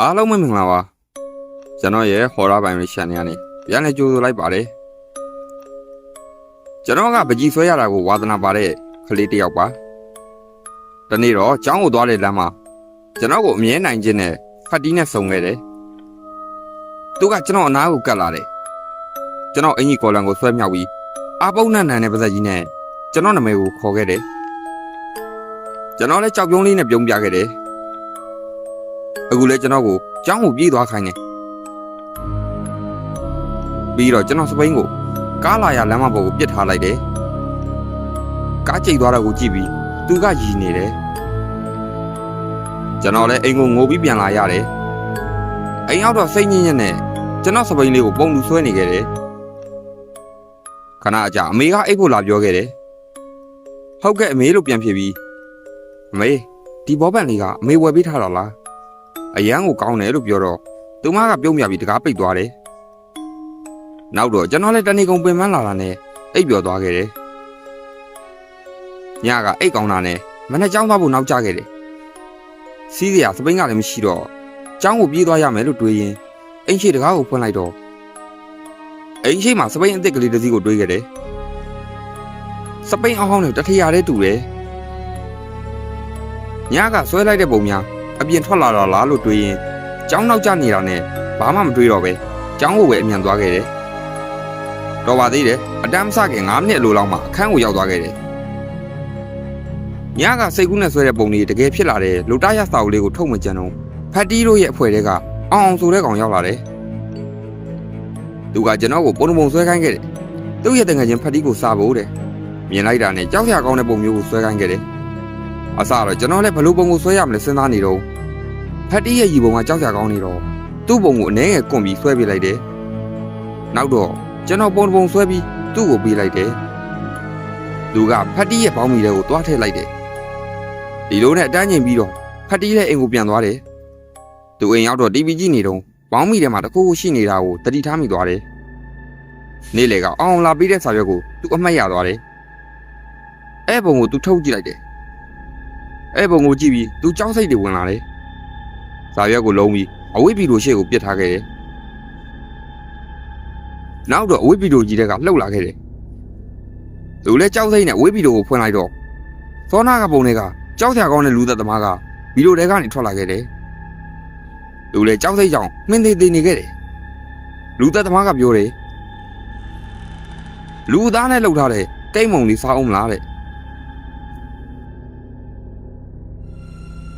အားလုံးပဲမင်္ဂလာပါကျွန်တော်ရဲ့ horror ပိုင်းလေး channel ကနေပြန်လည်ကြိုဆိုလိုက်ပါတယ်ကျွန်တော်ကပကြီးဆွဲရတာကိုဝါသနာပါတဲ့ကလေးတစ်ယောက်ပါတနေ့တော့ကျောင်းကိုသွားတဲ့လမ်းမှာကျွန်တော်ကိုအမြဲနိုင်ခြင်းနဲ့ဖတ်တီးနဲ့ဆုံခဲ့တယ်သူကကျွန်တော်အနားကိုကတ်လာတယ်ကျွန်တော်အင်ကြီးကော်လန်ကိုဆွဲမြောက်ပြီးအာပုန်းနန်နန်နဲ့ပါဇက်ကြီးနဲ့ကျွန်တော်နာမည်ကိုခေါ်ခဲ့တယ်ကျွန်တော်လည်းကြောက်ပြုံးလေးနဲ့ပြုံးပြခဲ့တယ် အခုလဲကျွန်တော်ကိုကျောင်းကိုပြေးသွားခိုင်းတယ်ပြီးတော့ကျွန်တော်စပိန်ကိုကားလာရလမ်းမပေါ်ကိုပြစ်ထားလိုက်တယ်ကားကျိတ်သွားတော့ကိုကြည့်ပြီးသူကရည်နေတယ်ကျွန်တော်လည်းအိမ်ကိုငိုပြီးပြန်လာရတယ်အိမ်ရောက်တော့စိတ်ညစ်ညစ်နဲ့ကျွန်တော်စပိန်လေးကိုပုံလူဆွဲနေခဲ့တယ်ခဏအကြာအမေကအိတ်ဖို့လာပြောခဲ့တယ်ဟုတ်ကဲ့အမေလို့ပြန်ဖြစ်ပြီးအမေဒီဘောပန်လေးကအမေဝယ်ပေးထားတော့လား အရန်ကိုကောင်းတယ်လို့ပြောတော့သူမကပြုံးပြပြီးတကားပိတ်သွားတယ်။နောက်တော့ကျွန်တော်လည်းတဏီကုံပင်ပန်းလာတာနဲ့အိပ်ပျော်သွားခဲ့တယ်။ညကအိတ်ကောင်းတာနဲ့မနေ့ကျောင်းသွားဖို့နောက်ကျခဲ့တယ်။စီးစရာစပိန်ကလည်းမရှိတော့ကျောင်းကိုပြေးသွားရမယ်လို့တွေးရင်အိမ်ရှိတကားကိုဖွင့်လိုက်တော့အိမ်ရှိမှာစပိန်အစ်စ်ကလေးတစ်စီးကိုတွေးခဲ့တယ်။စပိန်အဟောင်းနဲ့တထရာလေးတူတယ်။ညကဆွဲလိုက်တဲ့ပုံများ အပြင်ထွက်လာတော့လားလို့တွေးရင်ကျောင်းနောက်ကျနေတာနဲ့ဘာမှမတွေးတော့ပဲကျောင်းကိုပဲအမြန်သွားခဲ့တယ်။တော်ပါသေးတယ်အတမ်းမစခင်9မိနစ်အလိုလောက်မှအခန်းကိုရောက်သွားခဲ့တယ်။ညကစိတ်ကူးနဲ့ဆွဲတဲ့ပုံလေးတကယ်ဖြစ်လာတဲ့လူတရစာအုပ်လေးကိုထုတ်မကြံတော့ဖတ်တီးတို့ရဲ့အဖွဲတွေကအောင်အောင်ဆိုတဲ့ကောင်ရောက်လာတယ်။သူကကျွန်တော်ကိုပုံပုံဆွဲခိုင်းခဲ့တယ်။သူ့ရဲ့တငယ်ချင်းဖတ်တီးကိုစားဖို့တဲ့။မြင်လိုက်တာနဲ့ကြောက်ရကောင်းတဲ့ပုံမျိုးကိုဆွဲခိုင်းခဲ့တယ်။အစတော့ကျွန်တော်လည်းဘလို့ပုံကိုဆွဲရမလဲစဉ်းစားနေတော့ ဖတ်တီးရဲ့ရီပုံကကြောက်ကြကောင်းနေတော့သူ့ပုံကိုအနှဲငယ်ကွန်ပြီးဆွဲပေးလိုက်တယ်။နောက်တော့ကျွန်တော်ပုံတစ်ပုံဆွဲပြီးသူ့ကိုပေးလိုက်တယ်။သူကဖတ်တီးရဲ့ဘောင်းမီတွေကိုတွားထည့်လိုက်တယ်။ဒီလိုနဲ့အတန်းကျင်ပြီးတော့ဖတ်တီးရဲ့အိမ်ကိုပြန်သွားတယ်။သူအိမ်ရောက်တော့ TV ကြည့်နေတော့ဘောင်းမီထဲမှာတခုခုရှိနေတာကိုတတိထားမိသွားတယ်။နေ့လေကအောင်လာပြီးတဲ့စာရွက်ကိုသူအမှတ်ရသွားတယ်။အဲ့ပုံကိုသူထုတ်ကြည့်လိုက်တယ်။အဲ့ပုံကိုကြည့်ပြီးသူကြောက်စိတ်တွေဝင်လာတယ်။ ဇာရွက်ကိုလုံးပြီးအဝိပီတို့ရှေ့ကိုပစ်ထားခဲ့တယ်။နောက်တော့အဝိပီတို့ကြီးတဲ့ကလှုပ်လာခဲ့တယ်။သူလည်းကြောက်စိမ့်နဲ့အဝိပီတို့ကိုဖွင့်လိုက်တော့သောနာကပုံတွေကကြောက်စရာကောင်းတဲ့လူသက်သမားကဗီဒီယိုထဲကနေထွက်လာခဲ့တယ်။သူလည်းကြောက်စိမ့်ကြောင်မှင်းသေးသေးနေခဲ့တယ်။လူသက်သမားကပြောတယ်လူသားနဲ့လှုပ်ထားတဲ့တိတ်မုံလေးစားအောင်မလားတဲ့။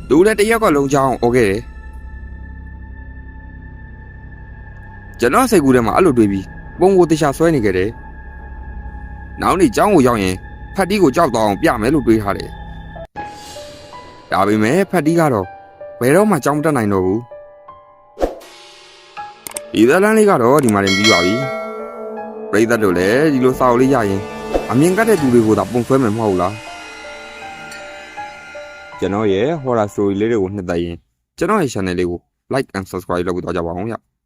သူလည်းတရက်ကလုံးချောင်းအော်ခဲ့တယ် ကျွန်တော်စိတ်ကူးထဲမှာအဲ့လိုတွေးပြီးပုံကိုတခြားဆွဲနေကြတယ်။နောက်နေ့ကျောင်းကိုရောက်ရင်ဖတ်တီးကိုကြောက်တော့အောင်ပြမယ်လို့တွေးထားတယ်။ဒါပေမဲ့ဖတ်တီးကတော့ဘယ်တော့မှကျောင်းမတက်နိုင်တော့ဘူး။ဒီသလန်းလေးကတော့ဒီမှာတင်ပြီးပါပြီ။ပြိသက်တို့လည်းဒီလိုစာအုပ်လေးရရင်အမြင်ကတ်တဲ့သူတွေကိုသာပုံဆွဲမယ်မဟုတ်လား။ကျွန်တော်ရဲ့ horror story လေးတွေကိုနှစ်သက်ရင်ကျွန်တော်ရဲ့ channel လေးကို like and subscribe လုပ်ပြီးတော့ကြပါအောင်ဗျ။